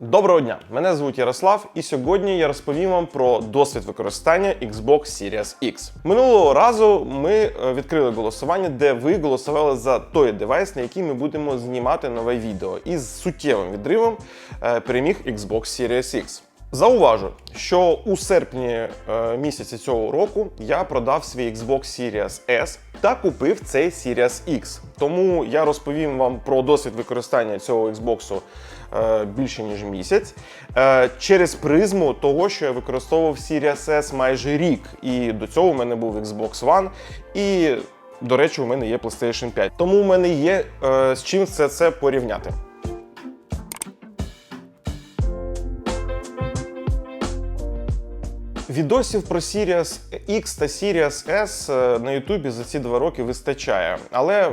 Доброго дня! Мене звуть Ярослав, і сьогодні я розповім вам про досвід використання Xbox Series X. Минулого разу ми е, відкрили голосування, де ви голосували за той девайс, на який ми будемо знімати нове відео. І з суттєвим відривом е, переміг Xbox Series X. Зауважу, що у серпні е, місяці цього року я продав свій Xbox Series S та купив цей Series X. Тому я розповім вам про досвід використання цього Xbox більше ніж місяць е, через призму того, що я використовував Series S майже рік. І до цього у мене був Xbox One. І, до речі, у мене є PlayStation 5. Тому у мене є е, з чим все це порівняти. Відосів про Sirius X та Sirius S е, на Ютубі за ці два роки вистачає. Але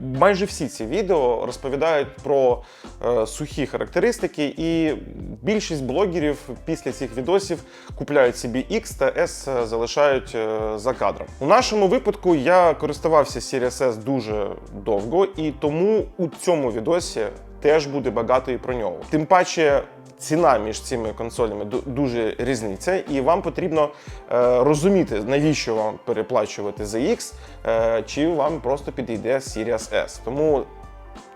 майже всі ці відео розповідають про е, сухі характеристики, і більшість блогерів після цих відосів купляють собі X та S залишають е, за кадром. У нашому випадку я користувався Series S дуже довго, і тому у цьому відосі теж буде багато і про нього. Тим паче. Ціна між цими консолями дуже різниця, і вам потрібно е, розуміти, навіщо вам переплачувати за X, е, чи вам просто підійде Series S. Тому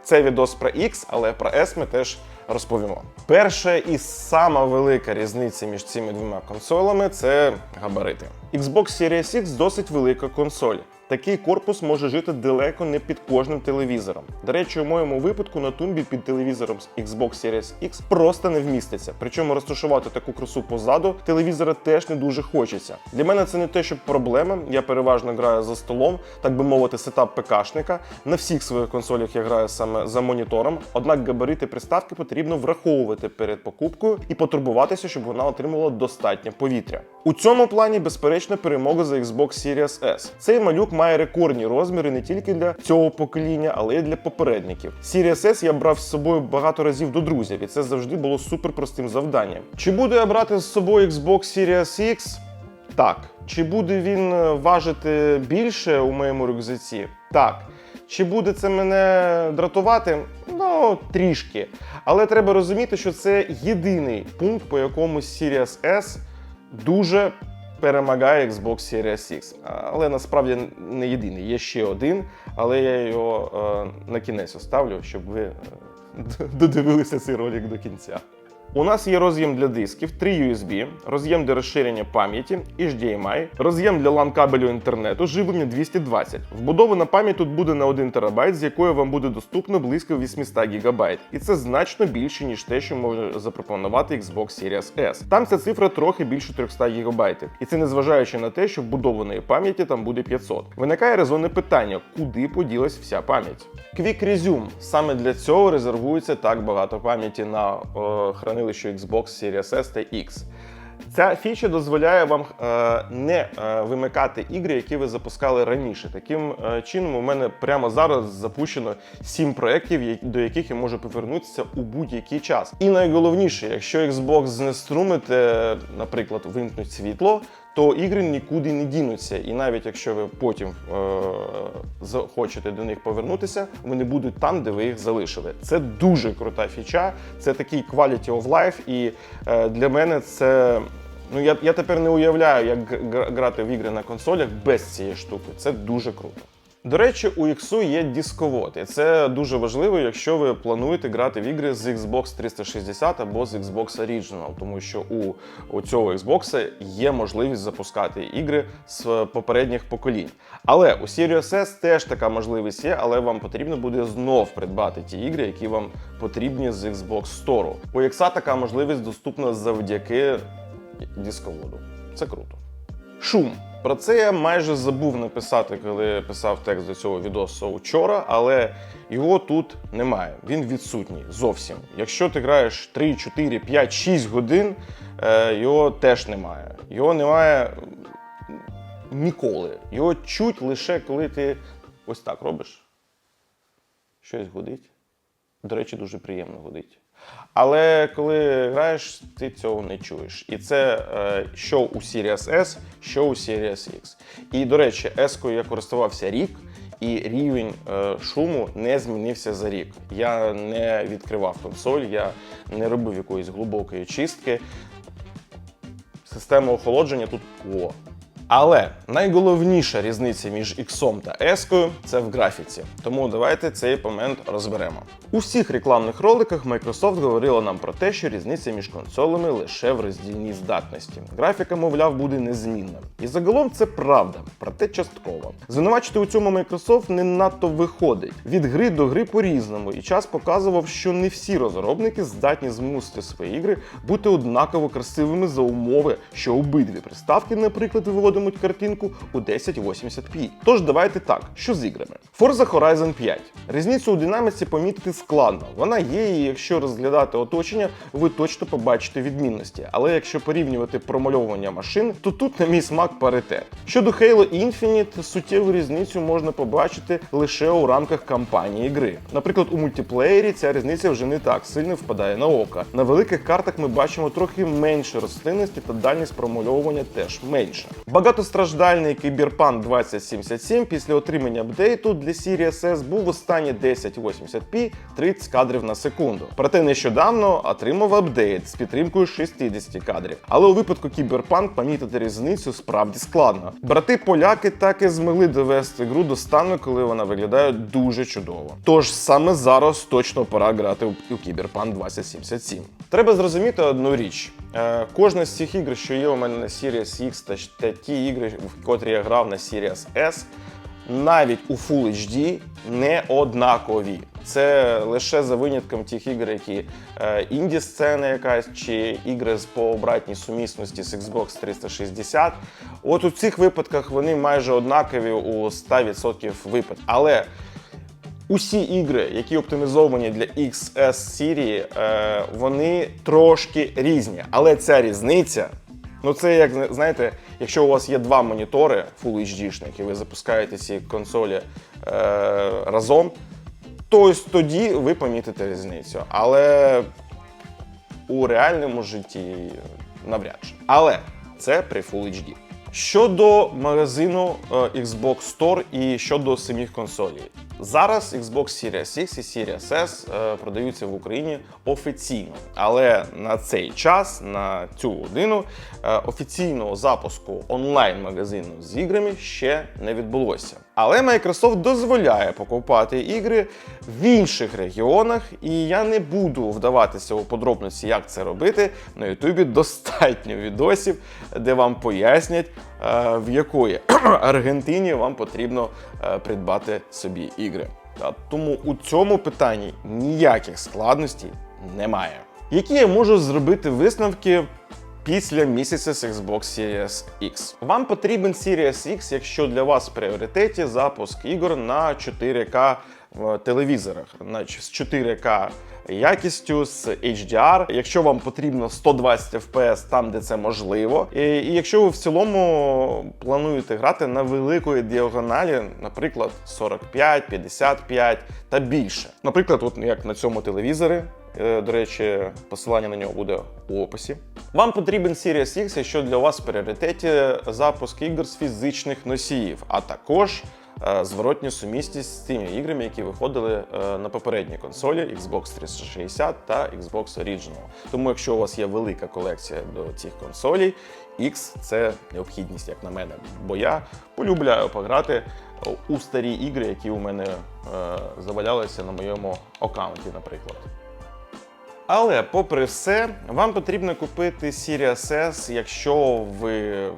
це відос про X, але про S ми теж розповімо. Перша і сама велика різниця між цими двома консолями це габарити. Xbox Series X досить велика консоль. Такий корпус може жити далеко не під кожним телевізором. До речі, у моєму випадку на тумбі під телевізором з Xbox Series X просто не вміститься. Причому розташувати таку красу позаду телевізора теж не дуже хочеться. Для мене це не те, щоб проблема. Я переважно граю за столом, так би мовити, сетап ПКшника. На всіх своїх консолях я граю саме за монітором. Однак габарити приставки потрібно враховувати перед покупкою і потурбуватися, щоб вона отримувала достатньо повітря. У цьому плані, безперечно, перемога за Xbox Series S. Цей малюк має рекордні розміри не тільки для цього покоління, але й для попередників. Series S я брав з собою багато разів до друзів, і це завжди було супер простим завданням. Чи буду я брати з собою Xbox Series X? Так. Чи буде він е, важити більше у моєму рюкзаці? Так. Чи буде це мене дратувати? Ну, трішки. Але треба розуміти, що це єдиний пункт, по якому Series S дуже перемагає Xbox Series X. Але насправді не єдиний. Є ще один, але я його е, на кінець оставлю, щоб ви е, додивилися цей ролик до кінця. У нас є роз'єм для дисків, 3 USB, роз'єм для розширення пам'яті, HDMI, роз'єм для LAN кабелю інтернету, живлення 220. Вбудована пам'ять тут буде на 1 ТБ, з якої вам буде доступно близько 800 ГБ. І це значно більше, ніж те, що може запропонувати Xbox Series S. Там ця цифра трохи більше 300 ГБ. І це незважаючи на те, що вбудованої пам'яті там буде 500. Виникає резонне питання, куди поділась вся пам'ять. Quick Resume. Саме для цього резервується так багато пам'яті на е, хранилищі Xbox Series S та X. Ця фіча дозволяє вам е, не е, вимикати ігри, які ви запускали раніше. Таким е, чином, у мене прямо зараз запущено 7 проєктів, до яких я можу повернутися у будь-який час. І найголовніше, якщо Xbox знеструмите, наприклад, вимкнуть світло, то ігри нікуди не дінуться. І навіть якщо ви потім е, захочете до них повернутися, вони будуть там, де ви їх залишили. Це дуже крута фіча, це такий quality of life, і е, для мене це. Ну, я, я тепер не уявляю, як грати в ігри на консолях без цієї штуки. Це дуже круто. До речі, у X є дисковод, і це дуже важливо, якщо ви плануєте грати в ігри з Xbox 360 або з Xbox Original, тому що у, у цього Xbox є можливість запускати ігри з попередніх поколінь. Але у Series S теж така можливість є, але вам потрібно буде знов придбати ті ігри, які вам потрібні з Xbox Store. У X така можливість доступна завдяки дисководу. Це круто. Шум. Про це я майже забув написати, коли писав текст до цього відосу вчора, але його тут немає. Він відсутній зовсім. Якщо ти граєш 3, 4, 5, 6 годин, е, його теж немає. Його немає ніколи. Його чуть лише коли ти ось так робиш. Щось гудить. До речі, дуже приємно гудить. Але коли граєш, ти цього не чуєш. І це е, що у Series S, що у Series X. І до речі, S-кою я користувався рік, і рівень е, шуму не змінився за рік. Я не відкривав консоль, я не робив якоїсь глибокої чистки. Система охолодження тут о. Але найголовніша різниця між X та S це в графіці. Тому давайте цей момент розберемо. У всіх рекламних роликах Microsoft говорила нам про те, що різниця між консолями лише в роздільній здатності. Графіка, мовляв, буде незмінна. І загалом це правда, проте частково. Звинувачити у цьому Microsoft не надто виходить. Від гри до гри по-різному, і час показував, що не всі розробники здатні змусити свої ігри бути однаково красивими за умови, що обидві приставки, наприклад, виводимуть картинку у 1080p. Тож давайте так, що з іграми. Forza Horizon 5. Різницю у динаміці помітити складно. Вона є, і якщо розглядати оточення, ви точно побачите відмінності. Але якщо порівнювати промальовування машин, то тут, на мій смак, паритет. Щодо Halo Infinite, суттєву різницю можна побачити лише у рамках кампанії гри. Наприклад, у мультиплеєрі ця різниця вже не так сильно впадає на око. На великих картах ми бачимо трохи менше рослинності та дальність промальовування теж менша. Багатостраждальний Cyberpunk 2077 після отримання апдейту для Series S був останні 1080p 30 кадрів на секунду. Проте нещодавно отримав апдейт з підтримкою 60 кадрів. Але у випадку Cyberpunk помітити різницю справді складно. Брати поляки так і змогли довести гру до стану, коли вона виглядає дуже чудово. Тож саме зараз точно пора грати у Cyberpunk 2077. Треба зрозуміти одну річ. Е, Кожна з цих ігр, що є у мене на Series X та, ті ігри, в котрі я грав на Series S, навіть у Full HD не однакові. Це лише за винятком тих ігор, які е, інді-сцена якась чи ігри з по обратній сумісності з Xbox 360. От у цих випадках вони майже однакові у 100% випадків. Але Усі ігри, які оптимізовані для XS серії, е, вони трошки різні. Але ця різниця, ну це як знаєте, якщо у вас є два монітори Full HD-шних, і ви запускаєте ці консолі е, разом, то ось тоді ви помітите різницю. Але у реальному житті навряд чи. Але це при Full HD. Щодо магазину е, Xbox Store і щодо самих консолей. Зараз Xbox Series X і Series S е, продаються в Україні офіційно, але на цей час, на цю годину, е, офіційного запуску онлайн-магазину з іграми ще не відбулося. Але Microsoft дозволяє покупати ігри в інших регіонах, і я не буду вдаватися у подробиці, як це робити. На Ютубі достатньо відосів, де вам пояснять, е, в якої Аргентині вам потрібно е, придбати собі ігри. Та Тому у цьому питанні ніяких складностей немає. Які я можу зробити висновки після місяця з Xbox Series X. Вам потрібен Series X, якщо для вас в пріоритеті запуск ігор на 4К в телевізорах, значить з 4К якістю, з HDR. Якщо вам потрібно 120 FPS там, де це можливо, і, і якщо ви в цілому плануєте грати на великої діагоналі, наприклад, 45, 55 та більше. Наприклад, от як на цьому телевізорі. Е, До речі, посилання на нього буде у описі. Вам потрібен Series X, якщо для вас в пріоритеті запуск ігор з фізичних носіїв, а також е, зворотню сумісність з тими іграми, які виходили е, на попередній консолі Xbox 360 та Xbox Original. Тому, якщо у вас є велика колекція до цих консолей, X це необхідність, як на мене. Бо я полюбляю пограти у старі ігри, які у мене е, завалялися на моєму аккаунті, наприклад. Але, попри все, вам потрібно купити Series S, якщо ви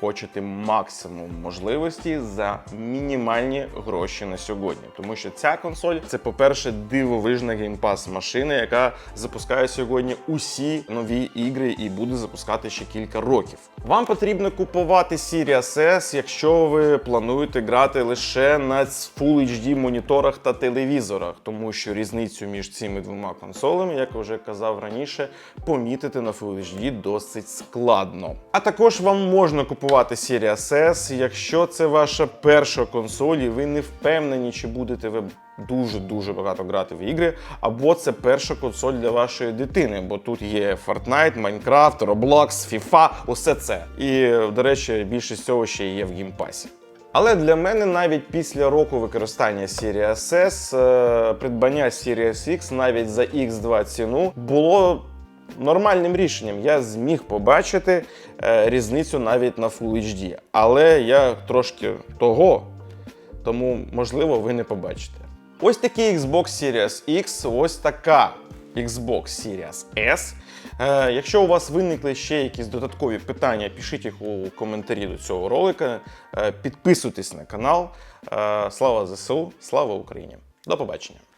хочете максимум можливості за мінімальні гроші на сьогодні. Тому що ця консоль це, по-перше, дивовижна геймпас машина, яка запускає сьогодні усі нові ігри і буде запускати ще кілька років. Вам потрібно купувати Series S, якщо ви плануєте грати лише на Full HD моніторах та телевізорах, тому що різницю між цими двома консолями, як я вже казав раніше, помітити на Full HD досить складно. А також вам можна купувати Series S, якщо це ваша перша консоль, і ви не впевнені, чи будете ви дуже-дуже багато грати в ігри, або це перша консоль для вашої дитини, бо тут є Fortnite, Minecraft, Roblox, FIFA, усе це. І, до речі, більшість цього ще є в геймпасі. Але для мене навіть після року використання Series S е, придбання Series X навіть за X2 ціну було нормальним рішенням. Я зміг побачити е, різницю навіть на Full HD. Але я трошки того, тому можливо ви не побачите. Ось такий Xbox Series X, ось така Xbox Series S. Е, якщо у вас виникли ще якісь додаткові питання, пишіть їх у коментарі до цього ролика. Е, підписуйтесь на канал. Е, слава ЗСУ, слава Україні! До побачення!